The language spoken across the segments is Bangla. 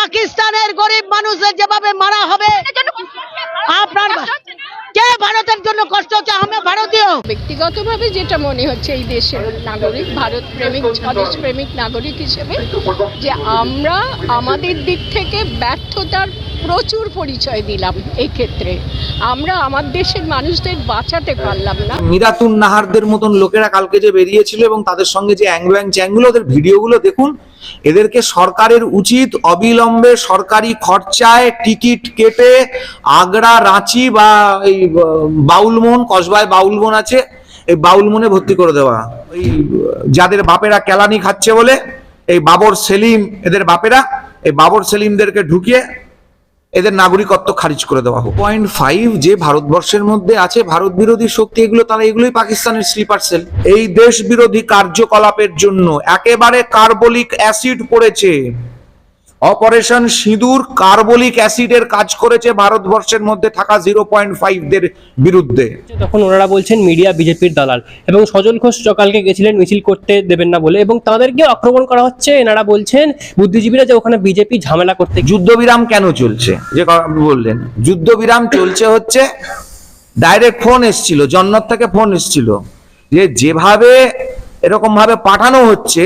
পাকিস্তানের গরিব মানুষের যেভাবে মারা হবে আপনার কে ভারতের জন্য কষ্ট হচ্ছে? আমি ভারতীয়। ব্যক্তিগতভাবে যেটা মনে হচ্ছে এই দেশের নাগরিক ভারত প্রেমিক স্বদেশ প্রেমিক নাগরিক হিসেবে যে আমরা আমাদের দিক থেকে ব্যর্থতার প্রচুর পরিচয় দিলাম এই ক্ষেত্রে আমরা আমার দেশের মানুষদের বাঁচাতে পারলাম না। মিরাতুন নাহারদের মতন লোকেরা কালকে যে বেরিয়েছিল এবং তাদের সঙ্গে যে অ্যাংলো অ্যাং চ্যাংগুলো ওদের ভিডিওগুলো দেখুন এদেরকে সরকারের উচিত অবিলম্বে সরকারি খরচায় টিকিট কেটে আগ্রা, রাঁচি বা এই বাউলমোহন, কসবায় বাউলমোহন আছে, এই বাউলমোহনে ভর্তি করে দেওয়া। ওই যাদের বাপেরা কেলানি খাচ্ছে বলে, এই বাবর সেলিম, এদের বাপেরা, এই বাবর সেলিমদেরকে ঢুকিয়ে এদের নাগরিকত্ব খারিজ করে দেওয়া হোক। পয়েন্ট ফাইভ যে ভারতবর্ষের মধ্যে আছে, ভারত বিরোধী শক্তি, এগুলো তারা এগুলোই পাকিস্তানের স্লিপার সেল এই দেশ বিরোধী কার্যকলাপের জন্য একেবারে কার্বলিক অ্যাসিড পড়েছে। অপারেশন সিঁদুর কার্বলিক অ্যাসিডের কাজ করেছে ভারতবর্ষের মধ্যে থাকা জিরো পয়েন্ট ফাইভ দের বিরুদ্ধে। তখন ওনারা বলছেন মিডিয়া বিজেপির দালাল। এবং সজল ঘোষ সকালকে গেছিলেন মিছিল করতে দেবেন না বলে। এবং তাদেরকে আক্রমণ করা হচ্ছে। এনারা বলছেন বুদ্ধিজীবীরা যে ওখানে বিজেপি ঝামেলা করতে যুদ্ধবিরাম কেন চলছে? যে বললেন। যুদ্ধবিরাম চলছে হচ্ছে ডাইরেক্ট ফোন এসছিল জন্নত থেকে ফোন এসছিল। যে যেভাবে এরকম ভাবে পাঠানো হচ্ছে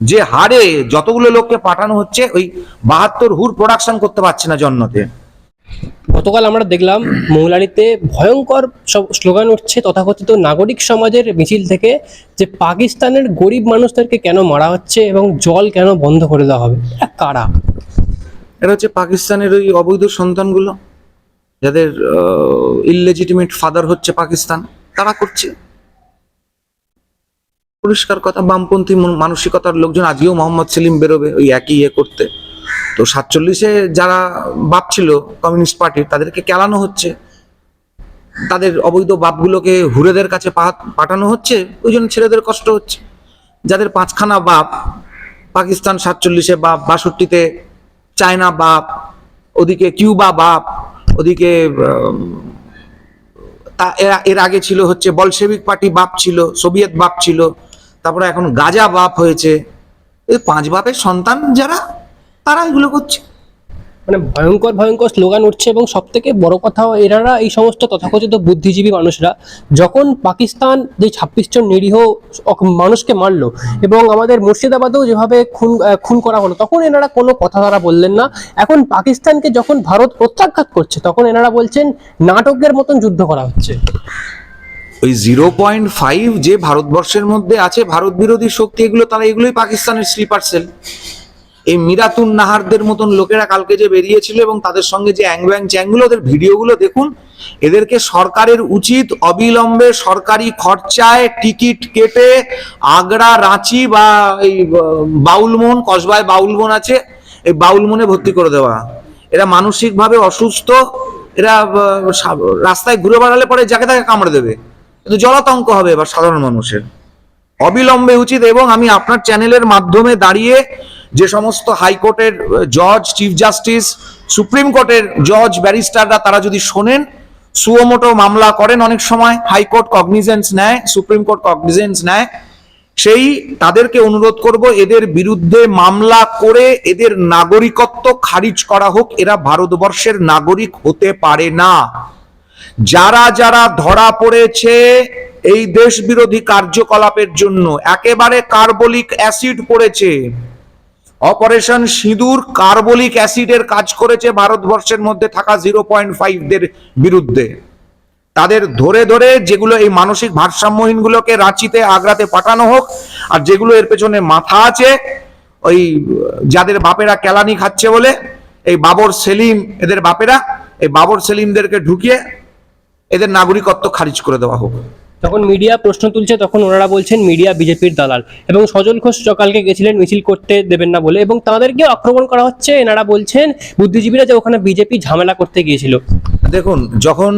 যে হারে যতগুলো লোককে পাঠানো হচ্ছে ওই বাহাত্তর হুর প্রোডাকশন করতে পারছে না জন্নতে। গতকাল আমরা দেখলাম মৌলানিতে ভয়ঙ্কর সব স্লোগান উঠছে তথাকথিত নাগরিক সমাজের মিছিল থেকে যে পাকিস্তানের গরিব মানুষদেরকে কেন মারা হচ্ছে এবং জল কেন বন্ধ করে দেওয়া হবে কারা? এটা হচ্ছে পাকিস্তানের ওই অবৈধ সন্তানগুলো যাদের ইললেজিটিমেট ফাদার হচ্ছে পাকিস্তান তারা করছে। পরিষ্কার কথা, বামপন্থী মানসিকতার লোকজন আজকেও মোহাম্মদ সেলিম বেরোবে ওই একই ইয়ে করতে। তো সাতচল্লিশে যারা বাপ ছিল কমিউনিস্ট পার্টির, তাদেরকে কেলানো হচ্ছে। তাদের অবৈধ বাপগুলোকে হুরেদের কাছে পাঠানো হচ্ছে। ওই জন্য ছেলেদের কষ্ট হচ্ছে। যাদের পাঁচখানা বাপ, পাকিস্তান সাতচল্লিশে বাপ, বাষট্টিতে চায়না বাপ, ওদিকে কিউবা বাপ, ওদিকে তা এর- এর আগে ছিল হচ্ছে বলশেবিক পার্টি বাপ ছিল, সোভিয়েত বাপ ছিল। তারপরে এখন গাজা বাপ হয়েছে। এই পাঁচ বাপের সন্তান যারা, তারা এগুলো করছে। মানে ভয়ঙ্কর ভয়ঙ্কর স্লোগান উঠছে এবং সব থেকে বড় কথা এনারা এই সমস্ত তথাকথিত বুদ্ধিজীবী মানুষরা, যখন পাকিস্তান যে ছাব্বিশ জন নিরীহ মানুষকে মারলো এবং আমাদের মুর্শিদাবাদেও যেভাবে খুন খুন করা হলো, তখন এনারা কোনো কথা তারা বললেন না। এখন পাকিস্তানকে যখন ভারত প্রত্যাঘাত করছে, তখন এনারা বলছেন নাটকের মতন যুদ্ধ করা হচ্ছে। ওই জিরো পয়েন্ট ফাইভ যে ভারতবর্ষের মধ্যে আছে, ভারত বিরোধী শক্তি এগুলো তারা এগুলোই পাকিস্তানের স্লিপার সেল এই মিরাতুন নাহারদের মতন লোকেরা কালকে যে বেরিয়েছিল এবং তাদের সঙ্গে যে অ্যাংলো অ্যাং চ্যাংগুলো ওদের ভিডিওগুলো দেখুন, এদেরকে সরকারের উচিত অবিলম্বে সরকারি খরচায় টিকিট কেটে আগ্রা, রাঁচি বা এই বাউলমোহন, কসবায় বাউলমোহন আছে, এই বাউলমোহনে ভর্তি করে দেওয়া। এরা মানসিকভাবে অসুস্থ, এরা রাস্তায় ঘুরে বেড়ালে পরে যাকে তাকে কামড়ে দেবে। কিন্তু জলাতঙ্ক হবে এবার সাধারণ মানুষের। অবিলম্বে উচিত এবং আমি আপনার চ্যানেলের মাধ্যমে দাঁড়িয়ে যে সমস্ত হাইকোর্টের জজ, চিফ জাস্টিস, সুপ্রিম কোর্টের জজ, ব্যারিস্টাররা তারা যদি শোনেন সুয়োমোটো মামলা করেন অনেক সময়, হাইকোর্ট কগনিজেন্স নেয়, সুপ্রিম কোর্ট কগনিজেন্স নেয়, সেই তাদেরকে অনুরোধ করব, এদের বিরুদ্ধে মামলা করে এদের নাগরিকত্ব খারিজ করা হোক, এরা ভারতবর্ষের নাগরিক হতে পারে না। যারা যারা ধরা পড়েছে এই দেশ বিরোধী কার্যকলাপের জন্য, একেবারে কার্বলিক অ্যাসিড পড়েছে। অপারেশন সিঁদুর কার্বলিক অ্যাসিডের কাজ করেছে ভারতবর্ষের মধ্যে থাকা জিরো পয়েন্ট ফাইভ দের বিরুদ্ধে। তাদের ধরে ধরে যেগুলো এই মানসিক ভারসাম্যহীনগুলোকে রাঁচিতে, আগ্রাতে পাঠানো হোক, আর যেগুলো এর পেছনে মাথা আছে, ওই যাদের বাপেরা কেলানি খাচ্ছে বলে, এই বাবর সেলিম, এদের বাপেরা, এই বাবর সেলিমদেরকে ঢুকিয়ে এদের নাগরিকত্ব খারিজ করে দেওয়া হোক। যখন মিডিয়া প্রশ্ন তুলছে তখন ওনারা বলছেন মিডিয়া বিজেপির দালাল। এবং সজল ঘোষ সকালকে গেছিলেন মিছিল করতে দেবেন না বলে এবং তাদেরকে আক্রমণ করা হচ্ছে। এনারা বলছেন বুদ্ধিজীবীরা যে ওখানে বিজেপি ঝামেলা করতে গিয়েছিল। দেখুন যখন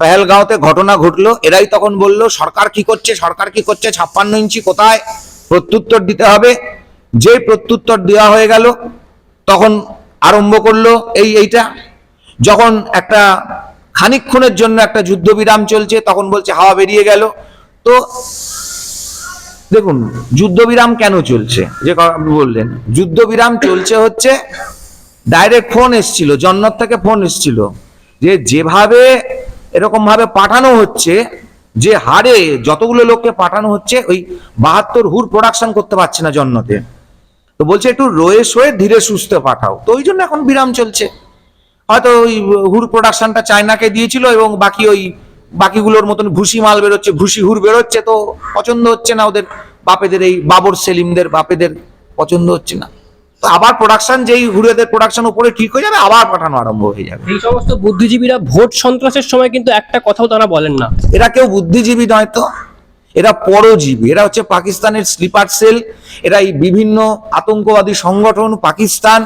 পেহেলগাঁওতে ঘটনা ঘটলো এরাই তখন বলল সরকার কি করছে? সরকার কি করছে? ছাপ্পান্ন ইঞ্চি কোথায়? প্রত্যুত্তর দিতে হবে। যে প্রত্যুত্তর দেওয়া হয়ে গেল তখন আরম্ভ করল এই এইটা। যখন একটা খানিকক্ষণের জন্য একটা যুদ্ধবিরাম চলছে, তখন বলছে, হাওয়া বেরিয়ে গেল। তো দেখুন, যুদ্ধবিরাম কেন চলছে? যে বললেন, যুদ্ধবিরাম চলছে হচ্ছে ডাইরেক্ট ফোন এসছিল, জন্নত থেকে ফোন এসছিল, যে যেভাবে এরকম ভাবে পাঠানো হচ্ছে, যে হারে যতগুলো লোককে পাঠানো হচ্ছে, ওই বাহাত্তর হুর প্রোডাকশন করতে পারছে না জন্নতে। তো বলছে, একটু রয়ে সয়ে ধীরে সুস্থে পাঠাও। তো ওই জন্য এখন বিরাম চলছে। হয়তো ওই হুর প্রোডাকশনটা চায়নাকে দিয়েছিল এবং বাকি ওই বাকিগুলোর মতন ভুসি মাল বেরোচ্ছে ভুসি হুর বেরোচ্ছে তো পছন্দ হচ্ছে না ওদের বাপেদের এই বাবর সেলিমদের বাপেদের পছন্দ হচ্ছে না। তো আবার প্রোডাকশন যেই হুরেদের প্রোডাকশন উপরে ঠিক হয়ে যাবে আবার পাঠানো আরম্ভ হয়ে যাবে। এই সমস্ত বুদ্ধিজীবীরা ভোট সন্ত্রাসের সময় কিন্তু একটা কথাও তারা বলেন না। এরা কেউ বুদ্ধিজীবী নয় তো। এরা পরজীবী। এরা হচ্ছে পাকিস্তানের স্লিপার সেল এরা এই বিভিন্ন আতঙ্কবাদী সংগঠন পাকিস্তান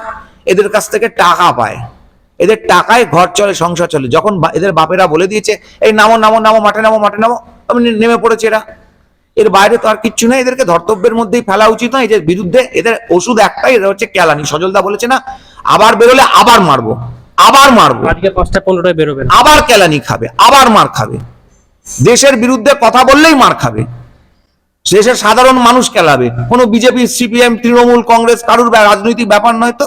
এদের কাছ থেকে টাকা পায়। এদের টাকায় ঘর চলে সংসার চলে। যখন এদের বাপেরা বলে দিয়েছে এই নামো নামো নামো মাঠে নামো মাঠে নামো। আমি নেমে পড়েছে এরা। এর বাইরে তো আর কিচ্ছু নেই। এদেরকে ধর্তব্যের মধ্যেই ফেলা উচিত নয়। এদের বিরুদ্ধে এদের ওষুধ একটাই এটা হচ্ছে কেলানি। সজলদা বলেছে না আবার বেরোলে আবার মারবো আবার মারবো। আজকে পাঁচটা পনেরোটায় বেরোবেন আবার কেলানি খাবে আবার মার খাবে। দেশের বিরুদ্ধে কথা বললেই মার খাবে। দেশের সাধারণ মানুষ কেলাবে। কোনো বিজেপি সিপিএম তৃণমূল কংগ্রেস কারুর রাজনৈতিক ব্যাপার নয় তো।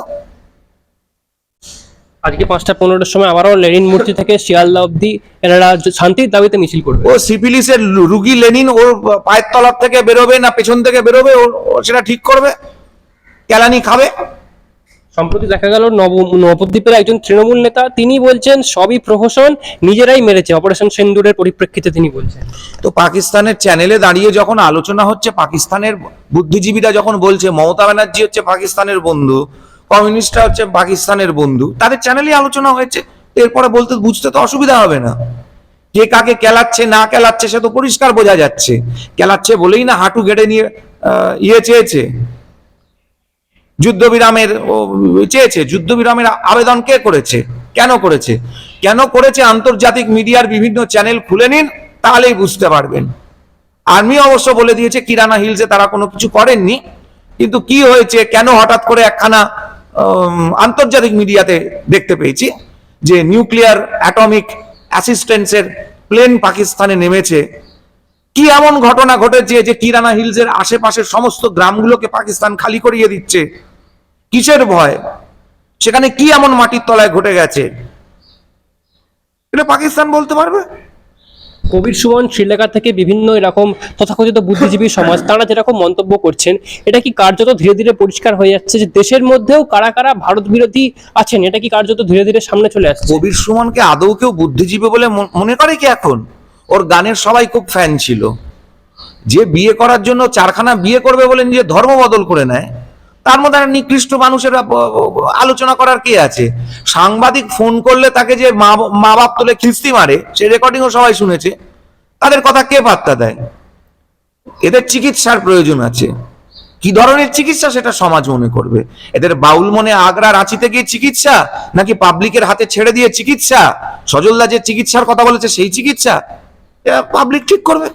আজকে পাঁচটা পনেরোটার সময় আবারও লেনিন মূর্তি থেকে শিয়ালদা অব্দি এনারা শান্তির দাবিতে মিছিল করবে। ও সিপিলিসের রুগী লেনিন ওর পায়ের তলার থেকে বেরোবে না পেছন থেকে বেরোবে? ও সেটা ঠিক করবে? কেলানি খাবে? সম্প্রতি দেখা গেল নব নবদ্বীপের একজন তৃণমূল নেতা তিনি বলছেন সবই প্রহসন নিজেরাই মেরেছে। অপারেশন সিন্দুরের পরিপ্রেক্ষিতে তিনি বলছেন। তো পাকিস্তানের চ্যানেলে দাঁড়িয়ে যখন আলোচনা হচ্ছে পাকিস্তানের বুদ্ধিজীবীরা যখন বলছে মমতা ব্যানার্জি হচ্ছে পাকিস্তানের বন্ধু কমিউনিস্টরা হচ্ছে পাকিস্তানের বন্ধু। তাদের চ্যানেলে আলোচনা হয়েছে। এরপরে বলতে বুঝতে তো অসুবিধা হবে না। কে কাকে কেলাচ্ছে, না কেলাচ্ছে, সে তো পরিষ্কার বোঝা যাচ্ছে। কেলাচ্ছে বলেই না হাঁটু গেড়ে নিয়ে ইয়ে চেয়েছে। যুদ্ধবিরামের চেয়েছে। যুদ্ধবিরামের আবেদন কে করেছে? কেন করেছে? কেন করেছে আন্তর্জাতিক মিডিয়ার বিভিন্ন চ্যানেল খুলে নিন, তাহলেই বুঝতে পারবেন। আর্মি অবশ্য বলে দিয়েছে, কিরানা হিলসে তারা কোনো কিছু করেননি। কিন্তু কি হয়েছে, কেন হঠাৎ করে একখানা আন্তর্জাতিক মিডিয়াতে দেখতে পেয়েছি যে নিউক্লিয়ার অ্যাটমিক অ্যাসিস্ট্যান্সের প্লেন পাকিস্তানে নেমেছে। কি এমন ঘটনা ঘটেছে যে কিরানা হিলসের আশেপাশের সমস্ত গ্রামগুলোকে পাকিস্তান খালি করিয়ে দিচ্ছে? কিসের ভয়? সেখানে কি এমন মাটির তলায় ঘটে গেছে? এটা পাকিস্তান বলতে পারবে? কবির সুমন শ্রীলেখা থেকে বিভিন্ন এরকম তথাকথিত বুদ্ধিজীবী সমাজ, তারা যেরকম মন্তব্য করছেন, এটা কি কার্যত ধীরে ধীরে পরিষ্কার হয়ে যাচ্ছে যে দেশের মধ্যেও কারা কারা ভারত বিরোধী আছেন, এটা কি কার্যত ধীরে ধীরে সামনে চলে আসছে? কবির সুমনকে আদৌ কেউ বুদ্ধিজীবী বলে মনে করে কি এখন? ওর গানের সবাই খুব ফ্যান ছিল। যে বিয়ে করার জন্য চারখানা বিয়ে করবে বলে নিজে ধর্ম বদল করে নেয়। তার মধ্যে নিকৃষ্ট মানুষের আলোচনা করার কে আছে? সাংবাদিক ফোন করলে তাকে যে মা মা বাপ তোলে খিস্তি মারে, সে রেকর্ডিংও সবাই শুনেছে। তাদের কথা কে পাত্তা দেয়? এদের চিকিৎসার প্রয়োজন আছে। কি ধরনের চিকিৎসা সেটা সমাজ মনে করবে? এদের বাউল মনে আগ্রা রাঁচিতে গিয়ে চিকিৎসা, নাকি পাবলিকের হাতে ছেড়ে দিয়ে চিকিৎসা? সজলদা যে চিকিৎসার কথা বলেছে, সেই চিকিৎসা? পাবলিক ঠিক করবে।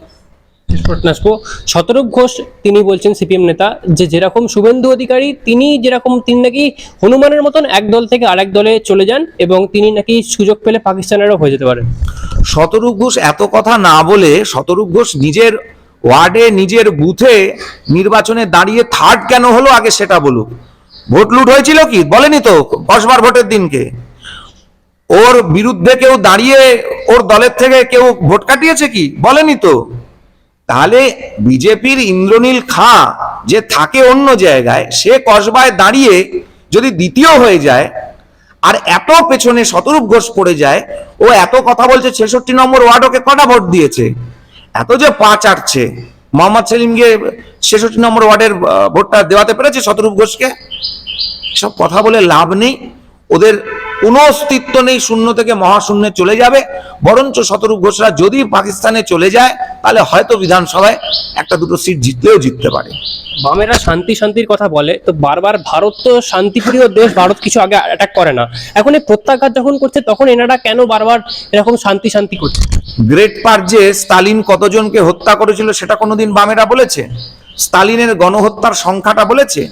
শেষ প্রশ্ন আসব শতরূপ ঘোষ, তিনি বলছেন সিপিএম নেতা, যে যেরকম শুভেন্দু অধিকারী, তিনি যেরকম, তিনি নাকি হনুমানের মতন এক দল থেকে আরেক দলে চলে যান এবং তিনি নাকি সুযোগ পেলে পাকিস্তানেরও হয়ে যেতে পারেন। শতরূপ ঘোষ এত কথা না বলে শতরূপ ঘোষ নিজের ওয়ার্ডে, নিজের বুথে নির্বাচনে দাঁড়িয়ে থার্ড কেন হলো আগে সেটা বলুক। ভোট লুট হয়েছিল কি? বলেনি তো কসবার ভোটের দিনকে। ওর বিরুদ্ধে কেউ দাঁড়িয়ে, ওর দলের থেকে কেউ ভোট কাটিয়েছে কি? বলেনি তো। তাহলে বিজেপির ইন্দ্রনীল খাঁ যে থাকে অন্য জায়গায়, সে কসবায় দাঁড়িয়ে যদি দ্বিতীয় হয়ে যায় আর এত পেছনে শতরূপ ঘোষ পড়ে যায়, ও এত কথা বলছে ছেষট্টি নম্বর ওয়ার্ড ওকে কটা ভোট দিয়েছে? এত যে পা চাটছে। মোহাম্মদ সেলিমকে ছেষট্টি নম্বর ওয়ার্ডের ভোটটা দেওয়াতে পেরেছে শতরূপ ঘোষকে? সব কথা বলে লাভ নেই। ওদের কোনো অস্তিত্ব নেই শূন্য থেকে মহাশূন্যে চলে যাবে। বরঞ্চ শতরূপ ঘোষরা যদি পাকিস্তানে চলে যায় তাহলে হয়তো বিধানসভায় একটা দুটো সিট জিতলেও জিততে পারে। বামেরা শান্তি শান্তির কথা বলে তো বারবার ভারত তো শান্তিপ্রিয় দেশ ভারত কিছু আগে অ্যাটাক করে না। এখন এই প্রত্যাঘাত যখন করছে তখন এনারা কেন বারবার এরকম শান্তি শান্তি করছে? গ্রেট পার্জে স্টালিন কতজনকে হত্যা করেছিল সেটা কোনোদিন বামেরা বলেছে? স্টালিনের গণহত্যার সংখ্যাটা বলেছে?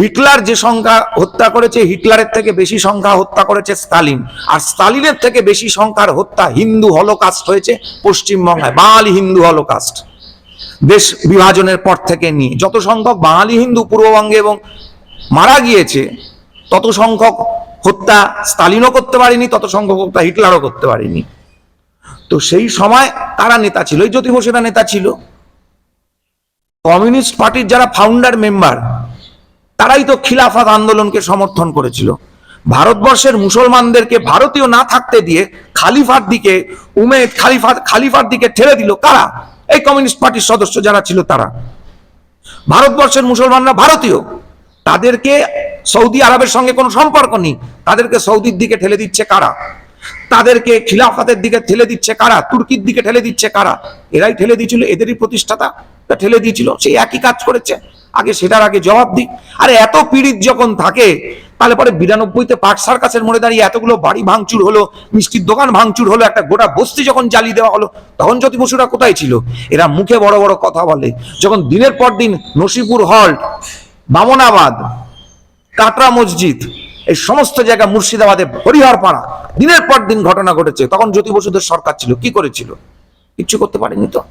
হিটলার যে সংখ্যা হত্যা করেছে, হিটলারের থেকে বেশি সংখ্যা হত্যা করেছে স্টালিন। আর স্টালিনের থেকে বেশি সংখ্যার হত্যা হিন্দু হলোকাস্ট হয়েছে পশ্চিমবঙ্গে, বাঙালি হিন্দু হলোকাস্ট। দেশ বিভাজনের পর থেকে নিয়ে, যত সংখ্যক বাঙালি হিন্দু পূর্ববঙ্গে এবং মারা গিয়েছে, তত সংখ্যক হত্যা স্টালিনও করতে পারেনি, তত সংখ্যক হত্যা হিটলারও করতে পারেনি। তো সেই সময় কারা নেতা ছিল? এই জ্যোতি নেতা ছিল। কমিউনিস্ট পার্টির যারা ফাউন্ডার মেম্বার তারাই তো খিলাফত আন্দোলনকে সমর্থন করেছিল। ভারতবর্ষের মুসলমানদেরকে ভারতীয় না থাকতে দিয়ে খালিফার দিকে উমেদ খালিফা খালিফার দিকে ঠেলে দিল কারা? এই কমিউনিস্ট পার্টির সদস্য যারা ছিল তারা। ভারতবর্ষের মুসলমানরা ভারতীয়। তাদেরকে সৌদি আরবের সঙ্গে কোনো সম্পর্ক নেই। তাদেরকে সৌদির দিকে ঠেলে দিচ্ছে কারা? তাদেরকে খিলাফাতের দিকে ঠেলে দিচ্ছে কারা? তুর্কির দিকে ঠেলে দিচ্ছে কারা? এরাই ঠেলে দিয়েছিল এদেরই প্রতিষ্ঠাতা। তা ঠেলে দিয়েছিল। সেই একই কাজ করেছে। আগে সেটার আগে জবাব দিই। আর এত পীড়িত যখন থাকে, তাহলে পরে বিরানব্বইতে পাক সার্কাসের মোড়ে দাঁড়িয়ে এতগুলো বাড়ি ভাঙচুর হলো, মিষ্টির দোকান ভাঙচুর হলো, একটা গোটা বস্তি যখন জ্বালিয়ে দেওয়া হলো, তখন জ্যোতি বসুরা কোথায় ছিল? এরা মুখে বড় বড় কথা বলে। যখন দিনের পর দিন নসিপুর হল্ট বামনাবাদ কাটরা মসজিদ, এই সমস্ত জায়গা মুর্শিদাবাদে হরিহর পাড়া, দিনের পর দিন ঘটনা ঘটেছে। তখন জ্যোতি বসুদের সরকার ছিল। কি করেছিল? কিচ্ছু করতে পারেনি তো?